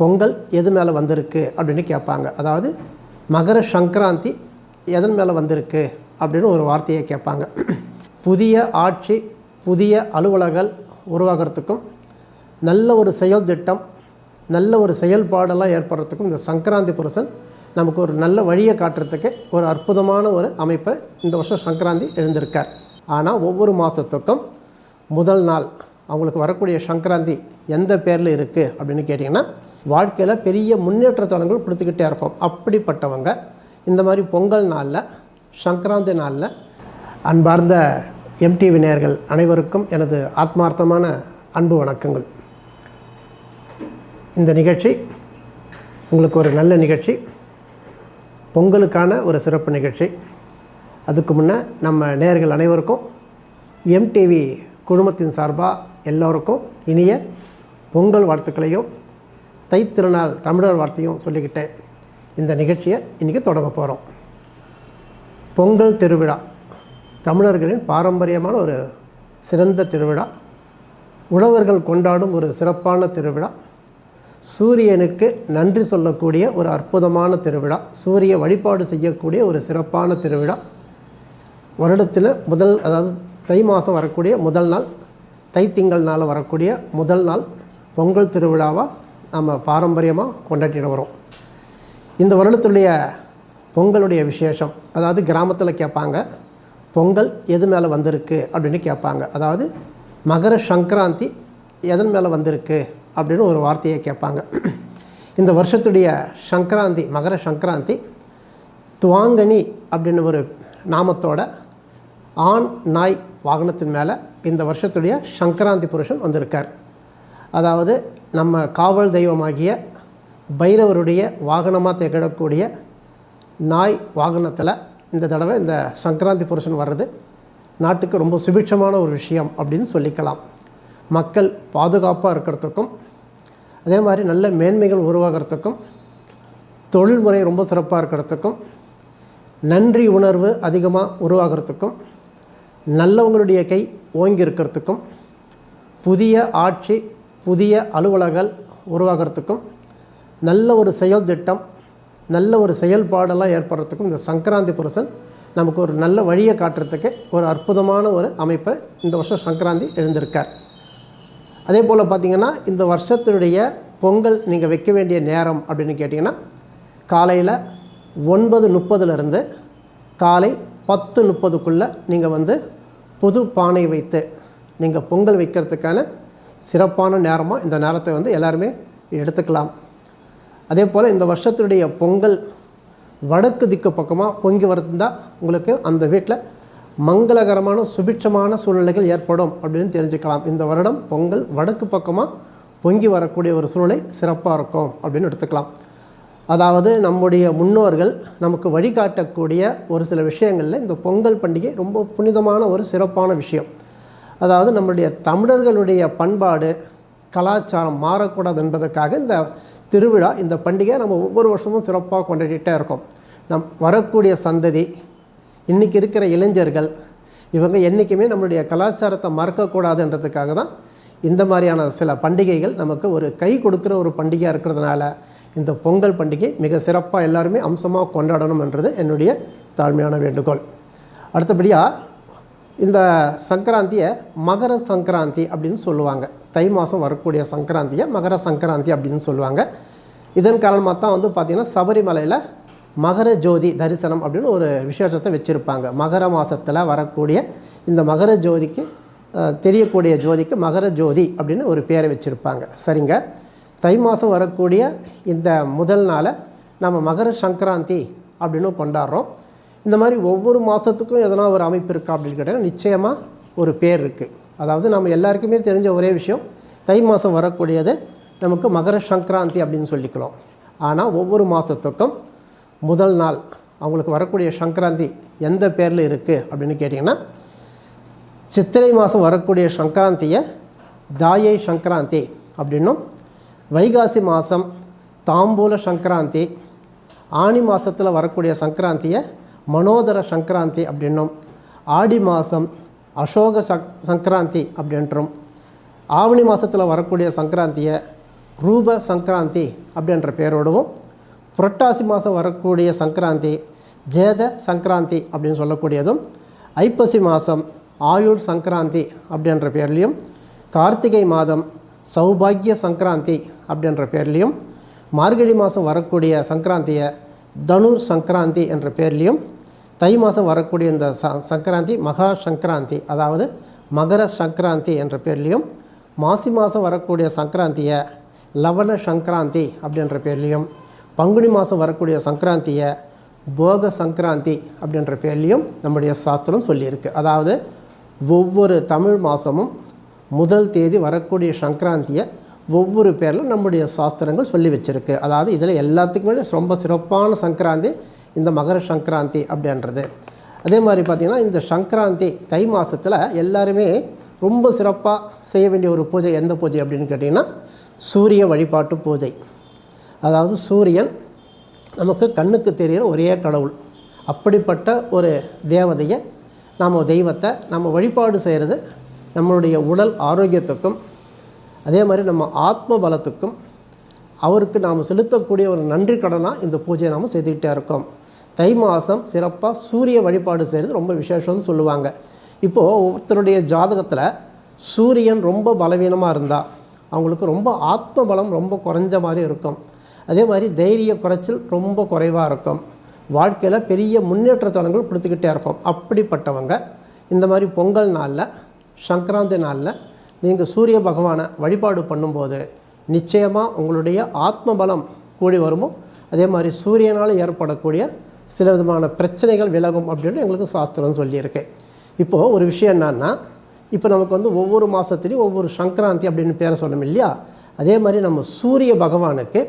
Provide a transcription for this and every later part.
பொங்கல் எது மேலே வந்திருக்கு அப்படின்னு கேட்பாங்க. அதாவது மகர சங்கராந்தி எதன் மேலே வந்திருக்கு அப்படின்னு ஒரு வார்த்தையை கேட்பாங்க. புதிய ஆட்சி புதிய அலுவலர்கள் உருவாகிறதுக்கும் நல்ல ஒரு செயல் திட்டம் நல்ல ஒரு செயல்பாடெல்லாம் ஏற்படுறதுக்கும் இந்த சங்கராந்தி புருஷன் நமக்கு ஒரு நல்ல வழியை காட்டுறதுக்கு ஒரு அற்புதமான ஒரு அமைப்பை இந்த வருஷம் சங்கராந்தி எழுந்திருக்கார். ஆனால் ஒவ்வொரு மாதத்துக்கும் முதல் நாள் அவங்களுக்கு வரக்கூடிய சங்கராந்தி எந்த பேரில் இருக்குது அப்படின்னு கேட்டிங்கன்னா வாழ்க்கையில் பெரிய முன்னேற்ற தளங்கள் கொடுத்துக்கிட்டே இருக்கும். அப்படிப்பட்டவங்க இந்த மாதிரி பொங்கல் நாளில் சங்கராந்தி நாளில் அன்பார்ந்த எம்டிவி நேயர்கள் அனைவருக்கும் எனது ஆத்மார்த்தமான அன்பு வணக்கங்கள். இந்த நிகழ்ச்சி உங்களுக்கு ஒரு நல்ல நிகழ்ச்சி. பொங்கலுக்கான ஒரு சிறப்பு நிகழ்ச்சி. அதுக்கு முன்னே நம்ம நேர்கள் அனைவருக்கும் எம்டிவி குழுமத்தின் சார்பாக எல்லோருக்கும் இனிய பொங்கல் வாழ்த்துக்களையும் தைத்திருநாள் தமிழர் வார்த்தையும் சொல்லிக்கிட்டு இந்த நிகழ்ச்சியை இன்றைக்கி தொடங்க போகிறோம் பொங்கல் திருவிழா தமிழர்களின் பாரம்பரியமான ஒரு சிறந்த திருவிழா உழவர்கள் கொண்டாடும் ஒரு சிறப்பான திருவிழா சூரியனுக்கு நன்றி சொல்லக்கூடிய ஒரு அற்புதமான திருவிழா சூரிய வழிபாடு செய்யக்கூடிய ஒரு சிறப்பான திருவிழா. வருடத்தில் முதல் அதாவது தை மாதம் வரக்கூடிய முதல் நாள் தை நாள் வரக்கூடிய முதல் நாள் பொங்கல் திருவிழாவாக நம்ம பாரம்பரியமாக கொண்டாடிட்டு வரோம். இந்த வருடத்துடைய பொங்கலுடைய விசேஷம் அதாவது கிராமத்தில் கேட்பாங்க பொங்கல் எது மேலே வந்திருக்கு அப்படின்னு கேட்பாங்க. அதாவது மகர சங்கராந்தி எதன் மேலே வந்திருக்கு அப்படின்னு ஒரு வார்த்தையை கேட்பாங்க. இந்த வருஷத்துடைய சங்கராந்தி மகர சங்கராந்தி துவாங்கனி அப்படின்னு ஒரு நாமத்தோட ஆண் நாய் வாகனத்தின் மேலே இந்த வருஷத்துடைய சங்கராந்தி புருஷன் வந்திருக்கார். அதாவது நம்ம காவல் தெய்வமாகிய பைரவருடைய வாகனமாக திகழக்கூடிய நாய் வாகனத்தில் இந்த தடவை இந்த சங்கராந்தி புருஷன் வர்றது. நாட்டுக்கு ரொம்ப சுபிட்சமான ஒரு விஷயம் அப்படின்னு சொல்லிக்கலாம். மக்கள் பாதுகாப்பாக இருக்கிறதுக்கும் அதே மாதிரி நல்ல மேன்மைகள் உருவாகிறதுக்கும் தொழில்முறை ரொம்ப சிறப்பாக இருக்கிறதுக்கும் நன்றி உணர்வு அதிகமாக உருவாகிறதுக்கும் நல்லவங்களுடைய கை ஓங்கி இருக்கிறதுக்கும் புதிய ஆட்சி புதிய அலுவலர்கள் உருவாகிறதுக்கும் நல்ல ஒரு செயல் திட்டம் நல்ல ஒரு செயல்பாடெல்லாம் ஏற்படுறதுக்கும் இந்த சங்கராந்தி புருஷன் நமக்கு ஒரு நல்ல வழியை காட்டுறதுக்கு ஒரு அற்புதமான ஒரு அமைப்பை இந்த வருஷம் சங்கராந்தி எழுந்திருக்கார். அதே போல் பார்த்திங்கன்னா இந்த வருஷத்தினுடைய பொங்கல் நீங்கள் வைக்க வேண்டிய நேரம் அப்படின்னு கேட்டிங்கன்னா காலையில் ஒன்பது முப்பதுலேருந்து காலை பத்து முப்பதுக்குள்ளே நீங்கள் வந்து புது பானை வைத்து நீங்கள் பொங்கல் வைக்கிறதுக்கான சிறப்பான நேரமாக இந்த நேரத்தை வந்து எல்லாருமே எடுத்துக்கலாம். அதே போல் இந்த வருஷத்துடைய பொங்கல் வடக்கு திக்கு பக்கமாக பொங்கி வரந்தால் உங்களுக்கு அந்த வீட்டில் மங்களகரமான சுபிட்சமான சூழ்நிலைகள் ஏற்படும் அப்படின்னு தெரிஞ்சுக்கலாம். இந்த வருடம் பொங்கல் வடக்கு பக்கமாக பொங்கி வரக்கூடிய ஒரு சூழ்நிலை சிறப்பாக இருக்கும் அப்படின்னு எடுத்துக்கலாம். அதாவது நம்முடைய முன்னோர்கள் நமக்கு வழிகாட்டக்கூடிய ஒரு சில விஷயங்களில் இந்த பொங்கல் பண்டிகை ரொம்ப புனிதமான ஒரு சிறப்பான விஷயம். அதாவது நம்முடைய தமிழர்களுடைய பண்பாடு கலாச்சாரம் மாறக்கூடாது என்பதற்காக இந்த திருவிழா இந்த பண்டிகை நம்ம ஒவ்வொரு வருஷமும் சிறப்பாக கொண்டாடிட்டே இருக்கோம். நம் வரக்கூடிய சந்ததி இன்றைக்கி இருக்கிற இளைஞர்கள் இவங்க என்றைக்குமே நம்மளுடைய கலாச்சாரத்தை மறக்கக்கூடாதுன்றதுக்காக தான் இந்த மாதிரியான சில பண்டிகைகள் நமக்கு ஒரு கை கொடுக்குற ஒரு பண்டிகையாக இருக்கிறதுனால இந்த பொங்கல் பண்டிகை மிக சிறப்பாக எல்லாருமே அம்சமாக கொண்டாடணும்ன்றது என்னுடைய தாழ்மையான வேண்டுகோள். அடுத்தபடியாக இந்த சங்கராந்தியை மகர சங்கராந்தி அப்படின்னு சொல்லுவாங்க. தை மாதம் வரக்கூடிய சங்கராந்தியை மகர சங்கராந்தி அப்படின்னு சொல்லுவாங்க. இதன் காரணமாக தான் வந்து பார்த்திங்கன்னா சபரிமலையில் மகர ஜோதி தரிசனம் அப்படின்னு ஒரு விசேஷத்தை வச்சுருப்பாங்க. மகர மாதத்தில் வரக்கூடிய இந்த மகர ஜோதிக்கு தெரியக்கூடிய ஜோதிக்கு மகர ஜோதி அப்படின்னு ஒரு பேரை வச்சுருப்பாங்க. சரிங்க? தை மாதம் வரக்கூடிய இந்த முதல் நாளை நம்ம மகர சங்கராந்தி அப்படின்னு கொண்டாடுறோம். இந்த மாதிரி ஒவ்வொரு மாதத்துக்கும் எதனா ஒரு அமைப்பு இருக்கா அப்படின்னு கேட்டால் நிச்சயமாக ஒரு பேர் இருக்குது அதாவது நம்ம எல்லாருக்குமே தெரிஞ்ச ஒரே விஷயம் தை மாதம் வரக்கூடியது நமக்கு மகர சங்கராந்தி அப்படின்னு சொல்லிக்கலாம் ஆனால் ஒவ்வொரு மாதத்துக்கும் முதல் நாள் அவங்களுக்கு வரக்கூடிய சங்கராந்தி எந்த பேரில் இருக்குது அப்படின்னு கேட்டிங்கன்னா சித்திரை மாதம் வரக்கூடிய சங்கராந்தியை தாயை சங்கராந்தி அப்படின்னும் வைகாசி மாதம் தாம்பூல சங்கராந்தி ஆனி மாதத்தில் வரக்கூடிய சங்கராந்தியை மனோதர சங்கராந்தி அப்படின்னும் ஆடி மாதம் அசோக சக் சங்கராந்தி அப்படின்றும் ஆவணி மாதத்தில் வரக்கூடிய சங்கராந்தியை ரூப சங்கராந்தி அப்படின்ற பேரோடவும் புரட்டாசி மாதம் வரக்கூடிய சங்கராந்தி ஜேத சங்கராந்தி அப்படின்னு சொல்லக்கூடியதும் ஐப்பசி மாதம் ஆயுள் சங்கராந்தி அப்படின்ற பேர்லேயும் கார்த்திகை மாதம் சௌபாகிய சங்கராந்தி அப்படின்ற பேர்லேயும் மார்கழி மாதம் வரக்கூடிய சங்கராந்தியை தனுர் சங்கராந்தி என்ற பேர்லேயும் தை மாதம் வரக்கூடிய இந்த சங்கராந்தி மகா சங்கராந்தி அதாவது மகர சங்கராந்தி என்ற பேர்லேயும் மாசி மாதம் வரக்கூடிய சங்கராந்தியை லவண சங்கராந்தி அப்படின்ற பேர்லேயும் பங்குனி மாதம் வரக்கூடிய சங்கராந்தியை போக சங்கராந்தி அப்படின்ற பேர்லேயும் நம்முடைய சாஸ்திரம் சொல்லியிருக்கு. அதாவது ஒவ்வொரு தமிழ் மாதமும் முதல் தேதி வரக்கூடிய சங்கராந்தியை ஒவ்வொரு பேரில் நம்முடைய சாஸ்திரங்கள் சொல்லி வச்சுருக்கு. அதாவது இதில் எல்லாத்துக்குமே ரொம்ப சிறப்பான சங்கராந்தி இந்த மகர சங்கராந்தி அப்படின்றது. அதே மாதிரி பார்த்திங்கன்னா இந்த சங்கராந்தி தை மாதத்தில் எல்லாருமே ரொம்ப சிறப்பாக செய்ய வேண்டிய ஒரு பூஜை எந்த பூஜை அப்படின்னு கேட்டிங்கன்னா சூரிய வழிபாட்டு பூஜை. அதாவது சூரியன் நமக்கு கண்ணுக்கு தெரிகிற ஒரே கடவுள். அப்படிப்பட்ட ஒரு தேவதையை நாம் தெய்வத்தை நம்ம வழிபாடு செய்கிறது நம்மளுடைய உடல் ஆரோக்கியத்துக்கும் அதே மாதிரி நம்ம ஆத்ம பலத்துக்கும் அவருக்கு நாம் செலுத்தக்கூடிய ஒரு நன்றி கடனாக இந்த பூஜையை நாம் செய்துக்கிட்டே இருக்கோம். தை மாதம் சிறப்பாக சூரிய வழிபாடு செய்கிறது ரொம்ப விசேஷம்னு சொல்லுவாங்க. இப்போது ஒருத்தருடைய ஜாதகத்தில் சூரியன் ரொம்ப பலவீனமாக இருந்தால் அவங்களுக்கு ரொம்ப ஆத்ம பலம் ரொம்ப குறைஞ்ச மாதிரி இருக்கும். அதே மாதிரி தைரிய குறைச்சல் ரொம்ப குறைவாக இருக்கும். வாழ்க்கையில் பெரிய முன்னேற்ற தளங்கள் கொடுத்துக்கிட்டே இருக்கும். அப்படிப்பட்டவங்க இந்த மாதிரி பொங்கல் நாளில் சங்கராந்தி நாளில் நீங்கள் சூரிய பகவானை வழிபாடு பண்ணும்போது நிச்சயமாக உங்களுடைய ஆத்ம பலம் கூடி வருமோ? அதே மாதிரி சூரியனால் ஏற்படக்கூடிய சில விதமான பிரச்சனைகள் விலகும் அப்படின்னு எங்களுக்கு சாஸ்திரம் சொல்லியிருக்கு. இப்போது ஒரு விஷயம் என்னன்னா இப்போ நமக்கு வந்து ஒவ்வொரு மாதத்துலேயும் ஒவ்வொரு சங்கராந்தி அப்படின்னு பேரை சொன்னோம் இல்லையா அதே மாதிரி நம்ம சூரிய பகவானுக்கு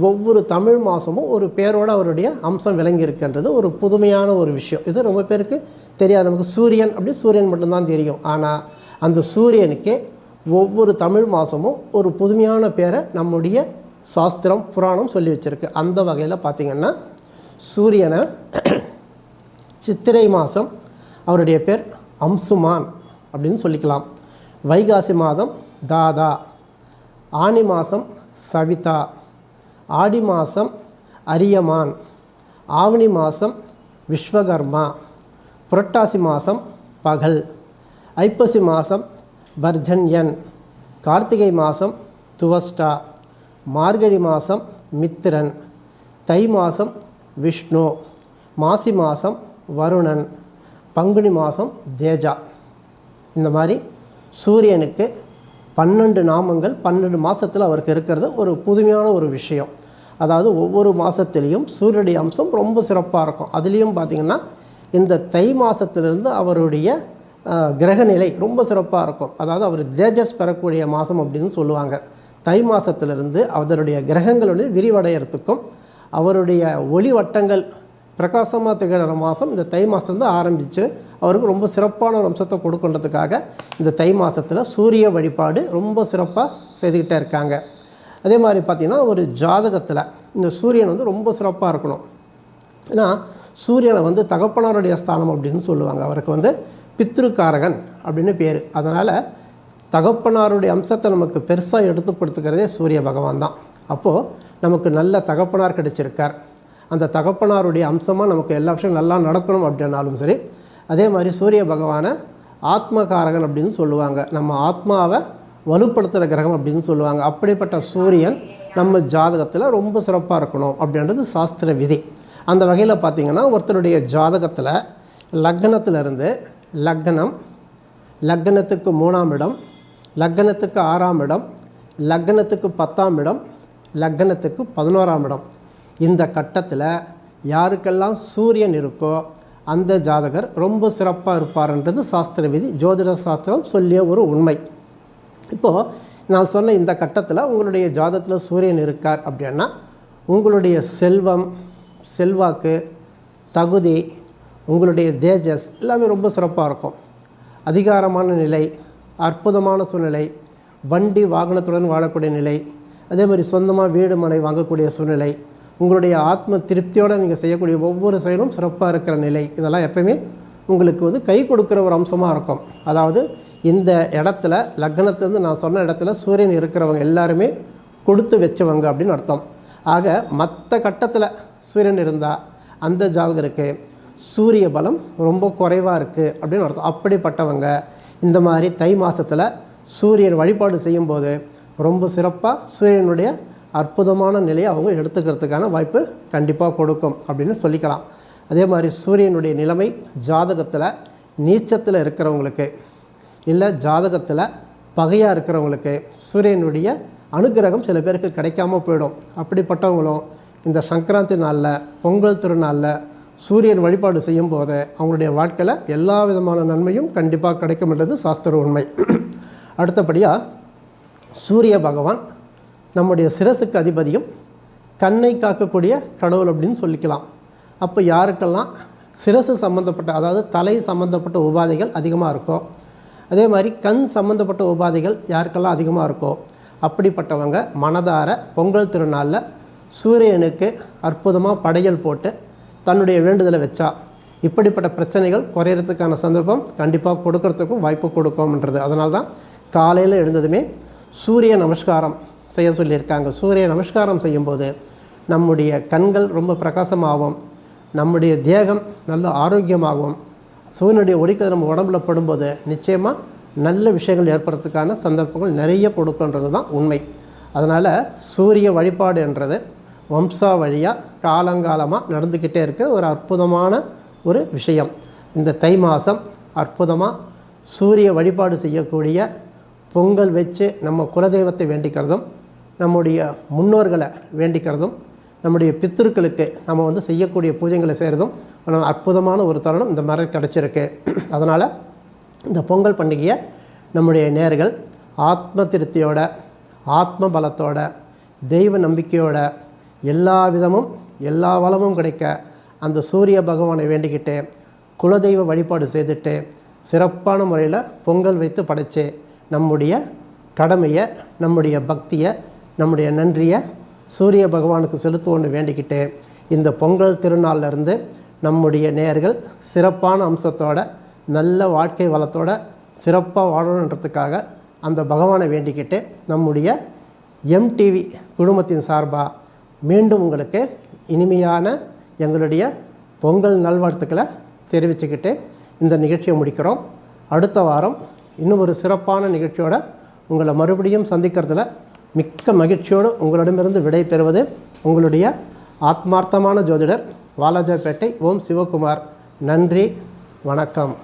ஒவ்வொரு தமிழ் மாதமும் ஒரு பேரோட அவருடைய அம்சம் விளங்கி இருக்கின்றது ஒரு புதுமையான ஒரு விஷயம். இது ரொம்ப பேருக்கு தெரியாது. நமக்கு சூரியன் அப்படி சூரியன் மட்டும்தான் தெரியும். ஆனால் அந்த சூரியனுக்கே ஒவ்வொரு தமிழ் மாதமும் ஒரு புதுமையான பேரை நம்முடைய சாஸ்திரம் புராணம் சொல்லி வச்சுருக்கு. அந்த வகையில் பார்த்திங்கன்னா சூரியனை சித்திரை மாதம் அவருடைய பேர் அம்சுமான் அப்படின்னு சொல்லிக்கலாம். வைகாசி மாதம் தாதா. ஆனி மாதம் சவிதா. ஆடி மாதம் அரியமான் ஆவணி மாதம் விஸ்வகர்மா புரட்டாசி மாதம் பகல் ஐப்பசி மாதம் பர்ஜன்யன் கார்த்திகை மாதம் துவஸ்டா மார்கழி மாதம் மித்திரன் தை மாதம் விஷ்ணு மாசி மாதம் வருணன் பங்குனி மாதம் தேஜா. இந்த மாதிரி சூரியனுக்கு பன்னெண்டு நாமங்கள் பன்னெண்டு மாதத்தில் அவருக்கு இருக்கிறது ஒரு புதுமையான ஒரு விஷயம். அதாவது ஒவ்வொரு மாதத்துலேயும் சூரியனுடைய அம்சம் ரொம்ப சிறப்பாக இருக்கும். அதுலேயும் பார்த்திங்கன்னா இந்த தை மாதத்திலிருந்து அவருடைய கிரகநிலை ரொம்ப சிறப்பாக இருக்கும். அதாவது அவர் தேஜஸ் பெறக்கூடிய மாதம் அப்படின்னு சொல்லுவாங்க. தை மாதத்திலிருந்து அவருடைய கிரகங்களுடைய விரிவடையறதுக்கும் அவருடைய ஒளி வட்டங்கள் பிரகாசமாக திகழற மாதம் இந்த தை மாதத்துலேருந்து ஆரம்பித்து அவருக்கு ரொம்ப சிறப்பான ஒரு அம்சத்தை கொடுக்கன்றதுக்காக இந்த தை மாதத்தில் சூரிய வழிபாடு ரொம்ப சிறப்பாக செய்துக்கிட்டே இருக்காங்க. அதே மாதிரி பார்த்திங்கன்னா ஒரு ஜாதகத்தில் இந்த சூரியன் வந்து ரொம்ப சிறப்பாக இருக்கணும். ஏன்னா சூரியனை வந்து தகப்பனாருடைய ஸ்தானம் அப்படின்னு சொல்லுவாங்க. அவருக்கு வந்து பித்ருக்காரகன் அப்படின்னு பேர். அதனால் தகப்பனாருடைய அம்சத்தை நமக்கு பெருசாக எடுத்து கொடுத்துக்கிறதே சூரிய பகவான் தான். அப்போது நமக்கு நல்ல தகப்பனார் கிடைச்சிருக்கார். அந்த தகப்பனாருடைய அம்சமாக நமக்கு எல்லா விஷயம் நல்லா நடக்கணும் அப்படின்னாலும் சரி அதே மாதிரி சூரிய பகவானை ஆத்மகாரகன் அப்படின்னு சொல்லுவாங்க. நம்ம ஆத்மாவை வலுப்படுத்துகிற கிரகம் அப்படின்னு சொல்லுவாங்க. அப்படிப்பட்ட சூரியன் நம்ம ஜாதகத்தில் ரொம்ப சிறப்பாக இருக்கணும் அப்படின்றது சாஸ்திர விதி. அந்த வகையில் பார்த்திங்கன்னா ஒருத்தருடைய ஜாதகத்தில் லக்னத்திலிருந்து லக்னம் லக்னத்துக்கு மூணாம் இடம் லக்னத்துக்கு ஆறாம் இடம் லக்னத்துக்கு பத்தாம் இடம் லக்னத்துக்கு பதினோராம் இடம். இந்த கட்டத்தில் யாருக்கெல்லாம் சூரியன் இருக்கோ அந்த ஜாதகர் ரொம்ப சிறப்பாக இருப்பார்ன்றது சாஸ்திர விதி ஜோதிட சாஸ்திரம் சொல்லிய ஒரு உண்மை. இப்போது நான் சொன்ன இந்த கட்டத்தில் உங்களுடைய ஜாதகத்தில் சூரியன் இருக்கார் அப்படின்னா உங்களுடைய செல்வம் செல்வாக்கு தகுதி உங்களுடைய தேஜஸ் எல்லாமே ரொம்ப சிறப்பாக இருக்கும். அதிகாரமான நிலை அற்புதமான சூழ்நிலை வண்டி வாகனத்துடன் வாழக்கூடிய நிலை அதே மாதிரி சொந்தமாக வீடு மனை வாங்கக்கூடிய சூழ்நிலை உங்களுடைய ஆத்ம திருப்தியோடு நீங்கள் செய்யக்கூடிய ஒவ்வொரு செயலும் சிறப்பாக இருக்கிற நிலை. இதெல்லாம் எப்பயுமே உங்களுக்கு வந்து கை கொடுக்குற ஒரு அம்சமாக இருக்கும். அதாவது இந்த இடத்துல லக்னத்துலேருந்து நான் சொன்ன இடத்துல சூரியன் இருக்கிறவங்க எல்லாருமே கொடுத்து வச்சவங்க அப்படின்னு அர்த்தம். ஆக மற்ற கட்டத்தில் சூரியன் இருந்தால் அந்த ஜாதகருக்கு சூரிய பலம் ரொம்ப குறைவாக இருக்குது அப்படின்னு அர்த்தம். அப்படிப்பட்டவங்க இந்த மாதிரி தை மாதத்தில் சூரியன் வழிபாடு செய்யும்போது ரொம்ப சிறப்பாக சூரியனுடைய அற்புதமான நிலையை அவங்க எடுத்துக்கிறதுக்கான வாய்ப்பு கண்டிப்பாக கொடுக்கும் அப்படின்னு சொல்லிக்கலாம். அதே மாதிரி சூரியனுடைய நிலைமை ஜாதகத்தில் நீச்சத்தில் இருக்கிறவங்களுக்கு இல்லை ஜாதகத்தில் பகையாக இருக்கிறவங்களுக்கு சூரியனுடைய அனுக்கிரகம் சில பேருக்கு கிடைக்காம போயிடும். அப்படிப்பட்டவங்களும் இந்த சங்கராந்தி நாளில் பொங்கல் திருநாளில் சூரியன் வழிபாடு செய்யும் போது அவங்களுடைய வாழ்க்கையில் எல்லா விதமான நன்மையும் கண்டிப்பாக கிடைக்கும் என்றது சாஸ்திர உண்மை. அடுத்தபடியாக சூரிய பகவான் நம்முடைய சிரசுக்கு அதிபதியும் கண்ணை காக்கக்கூடிய கடவுள் அப்படின்னு சொல்லிக்கலாம். அப்போ யாருக்கெல்லாம் சிரசு சம்மந்தப்பட்ட அதாவது தலை சம்மந்தப்பட்ட உபாதைகள் அதிகமாக இருக்கோ அதே மாதிரி கண் சம்மந்தப்பட்ட உபாதைகள் யாருக்கெல்லாம் அதிகமாக இருக்கோ அப்படிப்பட்டவங்க மனதார பொங்கல் திருநாளில் சூரியனுக்கு அற்புதமாக படையல் போட்டு தன்னுடைய வேண்டுதலை வச்சா இப்படிப்பட்ட பிரச்சனைகள் குறையிறதுக்கான சந்தர்ப்பம் கண்டிப்பாக கொடுக்கறதுக்கும் வாய்ப்பு கொடுக்கும்ன்றது. அதனால தான் காலையில் எழுந்ததுமே சூரிய நமஸ்காரம் செய்ய சொல்லியிருக்காங்க. சூரிய நமஸ்காரம் செய்யும்போது நம்முடைய கண்கள் ரொம்ப பிரகாசமாகவும் நம்முடைய தேகம் நல்ல ஆரோக்கியமாகவும் சூரியனுடைய ஒளிக்கதிர் நம்ம உடம்புல படும்போது நிச்சயமாக நல்ல விஷயங்கள் ஏற்படுறதுக்கான சந்தர்ப்பங்கள் நிறைய கொடுக்குன்றது தான் உண்மை. அதனால் சூரிய வழிபாடு என்றது வம்சா வழியாக காலங்காலமாக நடந்துக்கிட்டே இருக்க. ஒரு அற்புதமான ஒரு விஷயம். இந்த தை மாதம் அற்புதமாக சூரிய வழிபாடு செய்யக்கூடிய பொங்கல் வச்சு நம்ம குலதெய்வத்தை வேண்டிக்கிறதும் நம்முடைய முன்னோர்களை வேண்டிக்கிறதும் நம்முடைய பித்திருக்களுக்கு நம்ம வந்து செய்யக்கூடிய பூஜைகளை செய்கிறதும் நம்ம அற்புதமான ஒரு தருணம் இந்த மாதிரி கிடச்சிருக்கு. அதனால் இந்த பொங்கல் பண்டிகையை நம்முடைய நேர்கள் ஆத்ம திருப்தியோட ஆத்ம பலத்தோட தெய்வ நம்பிக்கையோட எல்லா விதமும் எல்லா வளமும் கிடைக்க அந்த சூரிய பகவானை வேண்டிக்கிட்டு குலதெய்வ வழிபாடு செய்துட்டு சிறப்பான முறையில் பொங்கல் வைத்து படைத்து நம்முடைய கடமையை நம்முடைய பக்தியை நம்முடைய நன்றியை சூரிய பகவானுக்கு செலுத்துவோன்னு வேண்டிக்கிட்டு இந்த பொங்கல் திருநாளிலிருந்து நம்முடைய நேர்கள் சிறப்பான அம்சத்தோட நல்ல வாழ்க்கை வளத்தோட சிறப்பாக வாழணுன்றதுக்காக அந்த பகவானை வேண்டிக்கிட்டு நம்முடைய எம்டிவி குடும்பத்தின் சார்பாக மீண்டும் உங்களுக்கு இனிமையான எங்களுடைய பொங்கல் நல்வாழ்த்துக்களை தெரிவிச்சுக்கிட்டு இந்த நிகழ்ச்சியை முடிக்கிறோம். அடுத்த வாரம் இன்னும் ஒரு சிறப்பான நிகழ்ச்சியோட உங்களை மறுபடியும் சந்திக்கிறதுல மிக்க மகிழ்ச்சியோடு உங்களிடமிருந்து விடை பெறுவது உங்களுடைய ஆத்மார்த்தமான ஜோதிடர் வாலாஜாபேட்டை ஓம் சிவகுமார். நன்றி வணக்கம்.